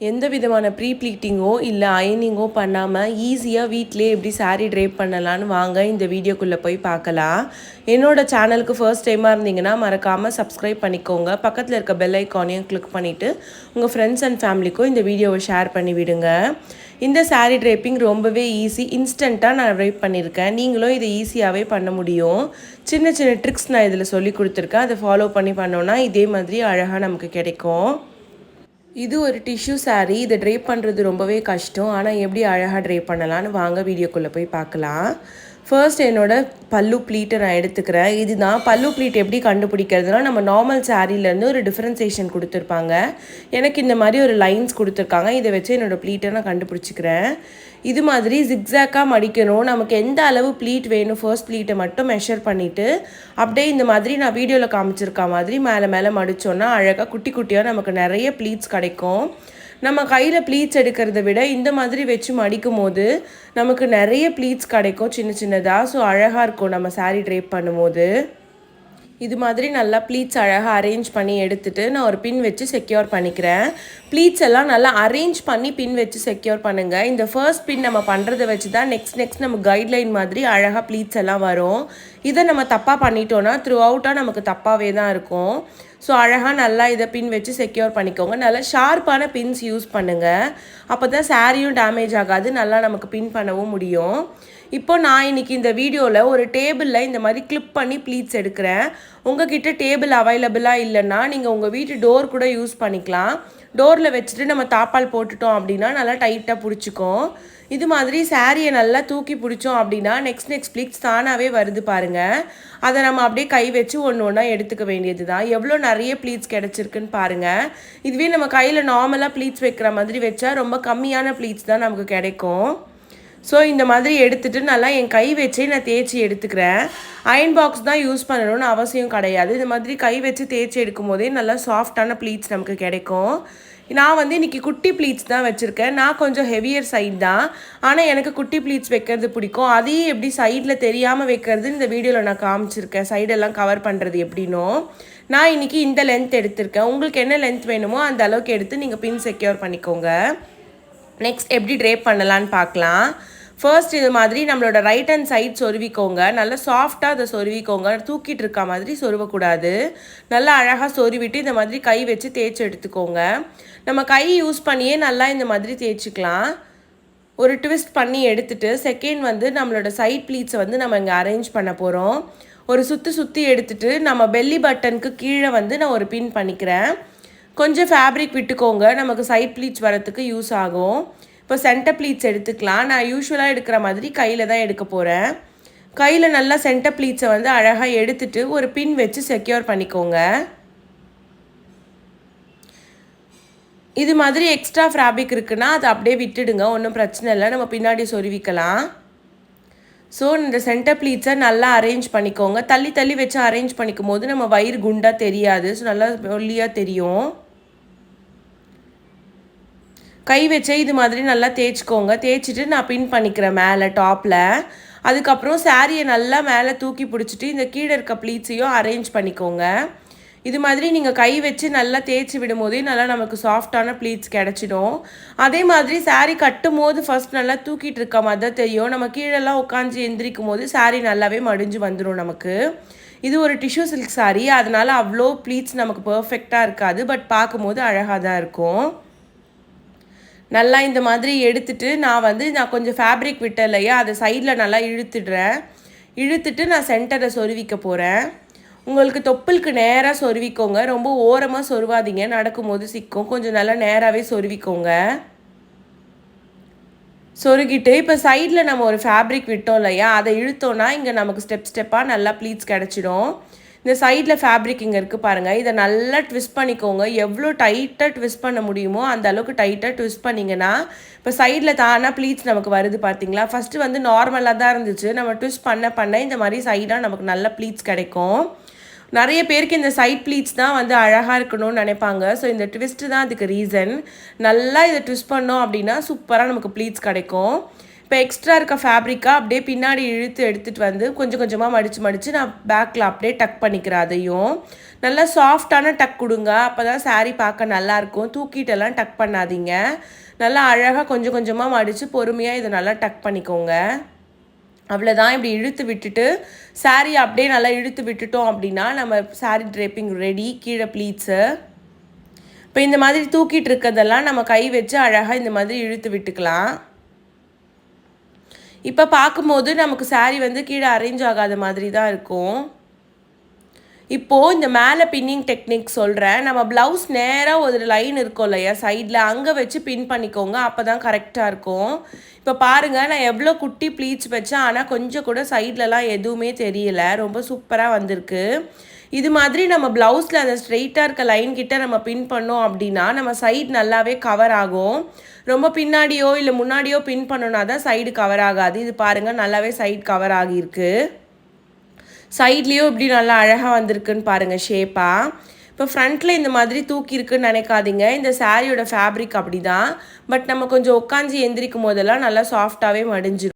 எந்த விதமான ப்ரீ ப்ளீட்டிங்கோ இல்லை அயனிங்கோ பண்ணாமல் ஈஸியாக வீட்டிலே எப்படி சாரீ ட்ரேப் பண்ணலான்னு வாங்க. இந்த வீடியோக்குள்ளே போய் பார்க்கலாம். என்னோட சேனலுக்கு ஃபர்ஸ்ட் டைமாக இருந்தீங்கன்னா மறக்காமல் சப்ஸ்கிரைப் பண்ணிக்கோங்க. பக்கத்தில் இருக்க பெல் ஐக்கானையும் கிளிக் பண்ணிவிட்டு உங்கள் ஃப்ரெண்ட்ஸ் அண்ட் ஃபேமிலிக்கும் இந்த வீடியோவை ஷேர் பண்ணி விடுங்க இந்த சாரீ ட்ரேப்பிங் ரொம்பவே ஈஸி இன்ஸ்டண்ட்டாக நான் ட்ரைப் பண்ணியிருக்கேன் நீங்களும் இதை ஈஸியாகவே பண்ண முடியும். சின்ன சின்ன ட்ரிக்ஸ் நான் இதில் சொல்லி கொடுத்துருக்கேன். அதை ஃபாலோ பண்ணி பண்ணோன்னா இதே மாதிரி அழகாக நமக்கு கிடைக்கும். இது ஒரு டிஷ்யூ சாரீ இதை ட்ரேப் பண்ணுறது ரொம்பவே கஷ்டம். ஆனால் எப்படி அழகாக ட்ரேப் பண்ணலான்னு வாங்க வீடியோக்குள்ளே போய் பார்க்கலாம். ஃபர்ஸ்ட் என்னோட பல்லு ப்ளீட்டை நான் எடுத்துக்கிறேன். இதுதான் பல்லு ப்ளீட் எப்படி கண்டுபிடிக்கிறதுனா நம்ம நார்மல் சாரீலேருந்து ஒரு டிஃப்ரென்சேஷன் கொடுத்துருப்பாங்க. எனக்கு இந்த மாதிரி ஒரு லைன்ஸ் கொடுத்துருக்காங்க. இதை வச்சு என்னோடய ப்ளீட்டை நான் கண்டுபிடிச்சிக்கிறேன். இது மாதிரி ஜிக்ஸாக்காக மடிக்கணும். நமக்கு எந்த அளவு ப்ளீட் வேணும் ஃபர்ஸ்ட் ப்ளீட்டை மட்டும் மெஷர் பண்ணிவிட்டு அப்படியே இந்த மாதிரி நான் வீடியோவில் காமிச்சிருக்க மாதிரி மேலே மேலே மடித்தோன்னா அழகாக குட்டி குட்டியாக நமக்கு நிறைய ப்ளீட்ஸ் கிடைக்கும். நம்ம கையில் ப்ளீட்ஸ் எடுக்கிறத விட இந்த மாதிரி வச்சு மடிக்கும் போது நமக்கு நிறைய ப்ளீட்ஸ் கிடைக்கும் சின்ன சின்னதாக ஸோ அழகாக இருக்கும். நம்ம சாரீ ட்ரேப் பண்ணும்போது. இது மாதிரி நல்லா ப்ளீட்ஸ் அழகாக அரேஞ்ச் பண்ணி எடுத்துகிட்டு நான் ஒரு பின் வச்சு செக்யூர் பண்ணிக்கிறேன். ப்ளீட்ஸ் எல்லாம் நல்லா அரேஞ்ச் பண்ணி பின் வச்சு செக்யூர் பண்ணுங்கள் இந்த ஃபர்ஸ்ட் பின் நம்ம பண்ணுறதை வச்சு தான் நெக்ஸ்ட் நெக்ஸ்ட் நம்ம கைட்லைன் மாதிரி அழகாக ப்ளீட்ஸ் எல்லாம் வரும். இதை நம்ம தப்பாக பண்ணிட்டோன்னா த்ரூ அவுட்டாக நமக்கு தப்பாகவே தான் இருக்கும். ஸோ அழகாக நல்லா இதை பின் வச்சு செக்யூர் பண்ணிக்கோங்க. நல்லா ஷார்ப்பான பின்ஸ் யூஸ் பண்ணுங்கள் அப்போ தான் சாரியும் டேமேஜ் ஆகாது. நல்லா நமக்கு பின் பண்ணவும் முடியும். இப்போ நான் இன்னைக்கு இந்த வீடியோவில் ஒரு டேபிளில் இந்த மாதிரி கிளிப் பண்ணி ப்ளீட்ஸ் எடுக்கிறேன். உங்ககிட்ட டேபிள் அவைலபிளாக இல்லைன்னா நீங்கள் உங்கள் வீட்டு டோர் கூட யூஸ் பண்ணிக்கலாம். டோரில் வச்சுட்டு நம்ம தாப்பால் போட்டுட்டோம் அப்படின்னா நல்லா டைட்டாக பிடிச்சிக்கும். இது மாதிரி சாரியை நல்லா தூக்கி பிடிச்சோம் அப்படின்னா நெக்ஸ்ட் நெக்ஸ்ட் ப்ளீட்ஸ் தானாகவே வருது பாருங்கள் அதை நம்ம அப்படியே கை வச்சு ஒன்று ஒன்றா எடுத்துக்க வேண்டியது தான் எவ்வளோ நிறைய ப்ளீட்ஸ் கிடச்சிருக்குன்னு பாருங்கள் இதுவே நம்ம கையில் நார்மலாக ப்ளீட்ஸ் வைக்கிற மாதிரி வச்சா ரொம்ப கம்மியான ப்ளீட்ஸ் தான் நமக்கு கிடைக்கும். ஸோ இந்த மாதிரி எடுத்துட்டு நல்லா என் கை வச்சே நான் தேய்ச்சி எடுத்துக்கிறேன். அயன் பாக்ஸ் தான் யூஸ் பண்ணணும்னு அவசியம் கிடையாது. இந்த மாதிரி கை வச்சு தேய்ச்சி எடுக்கும் போதே நல்லா சாஃப்டான ப்ளீட்ஸ் நமக்கு கிடைக்கும். நான் வந்து இன்றைக்கி குட்டி ப்ளீட்ஸ் தான் வச்சுருக்கேன். நான் கொஞ்சம் ஹெவியர் சைட் தான். ஆனால் எனக்கு குட்டி ப்ளீட்ஸ் வைக்கிறது பிடிக்கும். அதையும் எப்படி சைடில் தெரியாமல் வைக்கிறது இந்த வீடியோவில் நான் காமிச்சிருக்கேன். சைடெல்லாம் கவர் பண்ணுறது எப்படின்னும் நான் இன்றைக்கி இந்த லென்த் எடுத்திருக்கேன். உங்களுக்கு என்ன லென்த் வேணுமோ அந்த அளவுக்கு எடுத்து நீங்கள் பின் செக்யூர் பண்ணிக்கோங்க. நெக்ஸ்ட் எப்படி ட்ரேப் பண்ணலான்னு பார்க்கலாம். ஃபர்ஸ்ட் இது மாதிரி நம்மளோட ரைட் ஹேண்ட் சைட் சொருவிக்கோங்க. நல்லா சாஃப்டாக அதை சொருவிக்கோங்க. தூக்கிட்டு இருக்க மாதிரி சொருவக்கூடாது. நல்லா அழகாக சொருவிட்டு இந்த மாதிரி கை வச்சு தேய்ச்சி எடுத்துக்கோங்க. நம்ம கை யூஸ் பண்ணியே நல்லா இந்த மாதிரி தேய்ச்சிக்கலாம். ஒரு ட்விஸ்ட் பண்ணி எடுத்துட்டு செகண்ட் வந்து நம்மளோட சைட் ப்ளீட்ஸை வந்து நம்ம இங்கே அரேஞ்ச் பண்ண போகிறோம் ஒரு சுற்றி சுற்றி எடுத்துட்டு நம்ம பெல்லி பட்டனுக்கு கீழே வந்து நான் ஒரு பின் பண்ணிக்கிறேன். கொஞ்சம் ஃபேப்ரிக் விட்டுக்கோங்க. நமக்கு சைட் ப்ளீட்ஸ் வரத்துக்கு யூஸ் ஆகும். இப்போ சென்டர் ப்ளீட்ஸ் எடுத்துக்கலாம். நான் யூஸ்வலாக எடுக்கிற மாதிரி கையில் தான் எடுக்க போகிறேன் கையில் நல்லா சென்டர் ப்ளீட்ஸை வந்து அழகாக எடுத்துட்டு ஒரு பின் வச்சு செக்யூர் பண்ணிக்கோங்க. இது மாதிரி எக்ஸ்ட்ரா ஃபேப்ரிக் இருக்குன்னா அதை அப்படியே விட்டுடுங்க. ஒன்றும் பிரச்சனை இல்லை. நம்ம பின்னாடி சொருவிக்கலாம். ஸோ இந்த சென்டர் ப்ளீட்ஸை நல்லா அரேஞ்ச் பண்ணிக்கோங்க. தள்ளி தள்ளி வச்சு அரேஞ்ச் பண்ணிக்கும் போது நம்ம வயிறு குண்டாக தெரியாது. ஸோ நல்லா ஒல்லியாக தெரியும். கை வச்சே இது மாதிரி நல்லா தேய்ச்சிக்கோங்க. தேய்ச்சிட்டு நான் பின் பண்ணிக்கிறேன் மேலே டாப்பில் அதுக்கப்புறம் சாரியை நல்லா மேலே தூக்கி பிடிச்சிட்டு இந்த கீழே இருக்க ப்ளீட்ஸையும் அரேஞ்ச் பண்ணிக்கோங்க. இது மாதிரி நீங்கள் கை வச்சு நல்லா தேய்ச்சி விடும் போதே நல்லா நமக்கு சாஃப்டான ப்ளீட்ஸ் கிடச்சிடும். அதே மாதிரி saree கட்டும் போது ஃபர்ஸ்ட் நல்லா தூக்கிட்டு இருக்க மாதிரி தெரியும் நம்ம கீழெல்லாம் உட்காந்து எந்திரிக்கும் போது saree நல்லாவே மடிஞ்சு வந்துடும் நமக்கு. இது ஒரு டிஷ்யூ சில்க் saree. அதனால் அவ்வளோ ப்ளீட்ஸ் நமக்கு பர்ஃபெக்டாக இருக்காது. பட் பார்க்கும்போது அழகாக தான் இருக்கும். நல்லா இந்த மாதிரி எடுத்துட்டு நான் வந்து நான் கொஞ்சம் ஃபேப்ரிக் விட்டேன் இல்லையா அதை சைடில் நல்லா இழுத்துடுறேன். இழுத்துட்டு நான் சென்டரை சொருவிக்க போகிறேன் உங்களுக்கு தொப்புளுக்கு நேராக சொருவிக்கோங்க. ரொம்ப ஓரமாக சொருவாதீங்க. நடக்கும்போது சிக்கும். கொஞ்சம் நல்லா நேராகவே சொருவிக்கோங்க. சொருகிட்டு இப்போ சைடில் நம்ம ஒரு ஃபேப்ரிக் விட்டோம் இல்லையா? அதை இழுத்தோன்னா இங்கே நமக்கு ஸ்டெப் ஸ்டெப்பாக நல்லா ப்ளீட்ஸ் கிடச்சிடும். இந்த சைடில் ஃபேப்ரிக் இங்கே இருக்குது பாருங்கள் இதை நல்லா ட்விஸ்ட் பண்ணிக்கோங்க. எவ்வளோ டைட்டாக ட்விஸ்ட் பண்ண முடியுமோ அந்த அளவுக்கு டைட்டாக ட்விஸ்ட் பண்ணிங்கன்னா இப்போ சைடில் தானாக ப்ளீட்ஸ் நமக்கு வருது பார்த்தீங்களா ஃபஸ்ட்டு வந்து நார்மலாக தான் இருந்துச்சு. நம்ம ட்விஸ்ட் பண்ண பண்ண இந்த மாதிரி சைடாக நமக்கு நல்ல ப்ளீட்ஸ் கிடைக்கும். நிறைய பேருக்கு இந்த சைட் ப்ளீட்ஸ் தான் வந்து அழகாக இருக்கணும்னு நினைப்பாங்க. ஸோ இந்த ட்விஸ்ட்டு தான் அதுக்கு ரீசன் நல்லா இதை ட்விஸ்ட் பண்ணோம் அப்படின்னா சூப்பராக நமக்கு ப்ளீட்ஸ் கிடைக்கும். இப்போ எக்ஸ்ட்ரா இருக்க ஃபேப்ரிக்காக அப்படியே பின்னாடி இழுத்து எடுத்துகிட்டு வந்து கொஞ்சம் கொஞ்சமாக மடித்து மடித்து நான் பேக்கில் அப்படியே டக் பண்ணிக்கிறேன் அதையும். நல்லா சாஃப்டான டக் கொடுங்க. அப்போ தான் சாரீ பார்க்க நல்லாயிருக்கும். தூக்கிட்டெல்லாம் டக் பண்ணாதீங்க. நல்லா அழகாக கொஞ்சம் கொஞ்சமாக மடித்து பொறுமையாக இதை நல்லா டக் பண்ணிக்கோங்க. அவ்வளோதான் இப்படி இழுத்து விட்டுட்டு சாரீ அப்படியே நல்லா இழுத்து விட்டுட்டோம் அப்படின்னா நம்ம சாரீ ட்ரேப்பிங் ரெடி கீழே ப்ளீட்ஸு இப்போ இந்த மாதிரி தூக்கிட்டு இருக்கிறதெல்லாம் நம்ம கை வச்சு அழகாக இந்த மாதிரி இழுத்து விட்டுக்கலாம். இப்போ பார்க்கும்போது நமக்கு சாரீ வந்து கீழே அரேஞ்ச் ஆகாத மாதிரி தான் இருக்கும். இப்போது இந்த மேலே பின்னிங் டெக்னிக் சொல்கிறேன் நம்ம ப்ளவுஸ் நேராக ஒரு லைன் இருக்கும் இல்லையா? சைடில் அங்கே வச்சு பின் பண்ணிக்கோங்க. அப்போ தான் கரெக்டாக இருக்கும். இப்போ பாருங்கள் நான் எவ்வளோ குட்டி ப்ளீச் வச்சேன். ஆனால் கொஞ்சம் கூட சைட்லலாம் எதுவுமே தெரியல. ரொம்ப சூப்பராக வந்திருக்கு. இது மாதிரி நம்ம ப்ளவுஸில் அந்த ஸ்ட்ரெயிட்டாக இருக்க லைன் கிட்ட நம்ம பின் பண்ணோம் அப்படின்னா நம்ம சைடு நல்லாவே கவர் ஆகும். ரொம்ப பின்னாடியோ இல்லை முன்னாடியோ பின் பண்ணோன்னா தான் சைடு கவர் ஆகாது. இது பாருங்கள் நல்லாவே சைடு கவர் ஆகியிருக்கு. சைட்லேயும் இப்படி நல்லா அழகாக வந்திருக்குன்னு பாருங்கள் ஷேப்பாக இப்போ ஃப்ரண்ட்டில் இந்த மாதிரி தூக்கி இருக்குன்னு நினைக்காதீங்க. இந்த சாரியோட ஃபேப்ரிக் அப்படி தான் பட் நம்ம கொஞ்சம் உட்காந்து எந்திரிக்கும் போதெல்லாம் நல்லா சாஃப்டாகவே மடிஞ்சிடும்